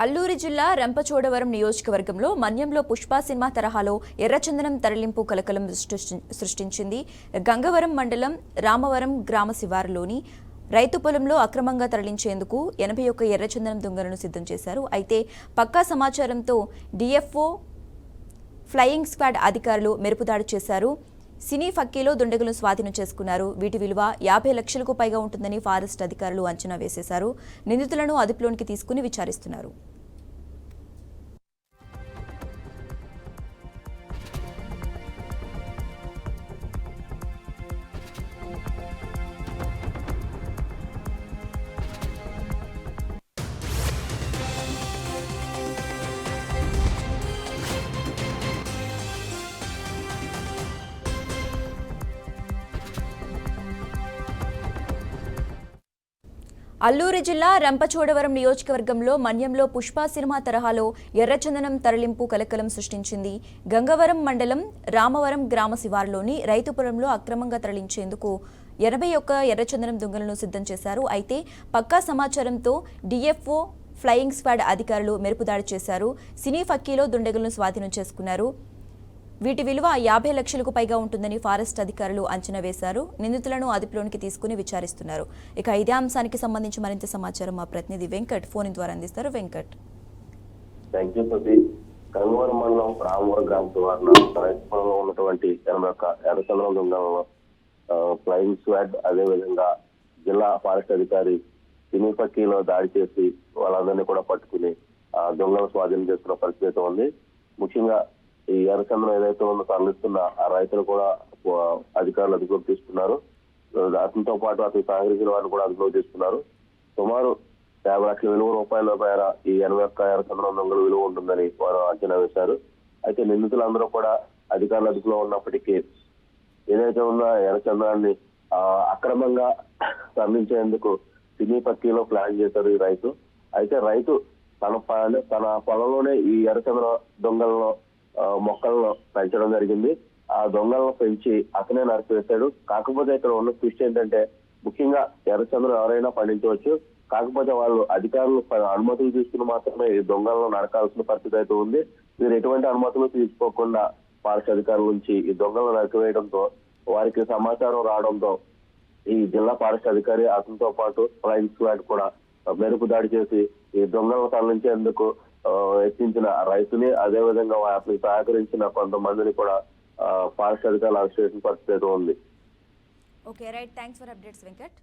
అల్లూరి జిల్లా రంపచోడవరం నియోజకవర్గంలో మన్యంలో పుష్ప సినిమా తరహాలో ఎర్రచందనం తరలింపు కలకలం సృష్టించింది. గంగవరం మండలం రామవరం గ్రామ శివారులోని రైతు పొలంలో అక్రమంగా తరలించేందుకు ఎనభై ఒక్క ఎర్రచందనం దుంగలను సిద్ధం చేశారు. అయితే పక్కా సమాచారంతో డిఎఫ్ఓ ఫ్లయింగ్ స్క్వాడ్ అధికారులు మెరుపుదాడి చేశారు. సినీ ఫక్కీలో దుండగులను స్వాధీనం చేసుకున్నారు. వీటి విలువ యాభై లక్షలకు పైగా ఉంటుందని ఫారెస్ట్ అధికారులు అంచనా వేసేశారు. నిందితులను అదుపులోనికి తీసుకుని విచారిస్తున్నారు. అల్లూరి జిల్లా రంపచోడవరం నియోజకవర్గంలో మన్యంలో పుష్ప సినిమా తరహాలో ఎర్రచందనం తరలింపు కలకలం సృష్టించింది. గంగవరం మండలం రామవరం గ్రామ శివారులోని రైతు పొలంలో అక్రమంగా తరలించేందుకు ఎనభై ఒక్క ఎర్రచందనం దుంగలను సిద్ధం చేశారు. అయితే పక్కా సమాచారంతో డిఎఫ్ఓ ఫ్లయింగ్ స్క్వాడ్ అధికారులు మెరుపుదాడి చేశారు. సినీ ఫక్కీలో దుండగులను స్వాధీనం చేసుకున్నారు. వీటి విలువ యాభై లక్షలకు పైగా ఉంటుందని ఫారెస్ట్ అధికారులు అంచనా వేశారు. నిందితులను అదుపులోనికి తీసుకుని విచారిస్తున్నారు. ఇక ఇదే అంశానికి సంబంధించి మరింత సమాచారం మా ప్రతినిధి వెంకట్ ఫోన్ ద్వారా అందిస్తారు. వెంకట్. థ్యాంక్ యూ మండలం రామవరం గ్రామ ఉన్నటువంటి ఎనభై ఎర్రచంద్రం ఫ్లయింగ్ స్వాడ్ అదే విధంగా జిల్లా ఫారెస్ట్ అధికారి సినీపక్కీలో దాడి చేసి వాళ్ళందరినీ కూడా పట్టుకుని ఆ దొంగలను స్వాధీనం చేసుకున్న పరిస్థితి ఉంది. ముఖ్యంగా ఈ ఎర్రచందనం ఏదైతే ఉందో తరలిస్తున్న ఆ రైతులు కూడా అధికారులు అదుపులోకి తీసుకున్నారు. అతనితో పాటు అతని సహకరించిన వారిని కూడా అదుపులోకి తీసుకున్నారు. సుమారు యాభై లక్షల విలువ రూపాయల మేర ఈ ఎనభై ఒక్క ఎర్రచంద్రం దొంగల విలువ ఉంటుందని వారు అంచనా వేశారు. అయితే నిందితులందరూ కూడా అధికారుల అదుపులో ఉన్నప్పటికీ ఏదైతే ఉందో ఆ ఎర్రచంద్రాన్ని అక్రమంగా తరలించేందుకు సినీ పక్కీలో ప్లాన్ చేశారు ఈ రైతు. అయితే రైతు తన తన పొలంలోనే ఈ ఎర్రచంద్ర దొంగలను మొక్కలను పెంచడం జరిగింది. ఆ దొంగలను పెంచి అతనే నరికివేశాడు. కాకపోతే ఇక్కడ ఉన్న ట్విస్ట్ ఏంటంటే ముఖ్యంగా ఎర్రచంద్రం ఎవరైనా పండించవచ్చు. కాకపోతే వాళ్ళు అధికారులు అనుమతులు తీసుకుని మాత్రమే ఈ దొంగలను నరకాల్సిన పరిస్థితి అయితే ఉంది. వీరు ఎటువంటి అనుమతులు తీసుకోకుండా ఫారెస్ట్ అధికారుల నుంచి ఈ దొంగలను నరికివేయడంతో వారికి సమాచారం రావడంతో ఈ జిల్లా ఫారెస్ట్ అధికారి అతనితో పాటు ఫ్లైన్ స్క్వాడ్ కూడా మెరుపు దాడి చేసి ఈ దొంగలను తరలించేందుకు యత్నించిన రైతుని అదే విధంగా వాటికి సహకరించిన కొంతమందిని కూడా ఫారెస్ట్ అధికారులు అరెస్ట్ చేసిన పరిస్థితి ఉంది. Okay right thanks for updates Venkat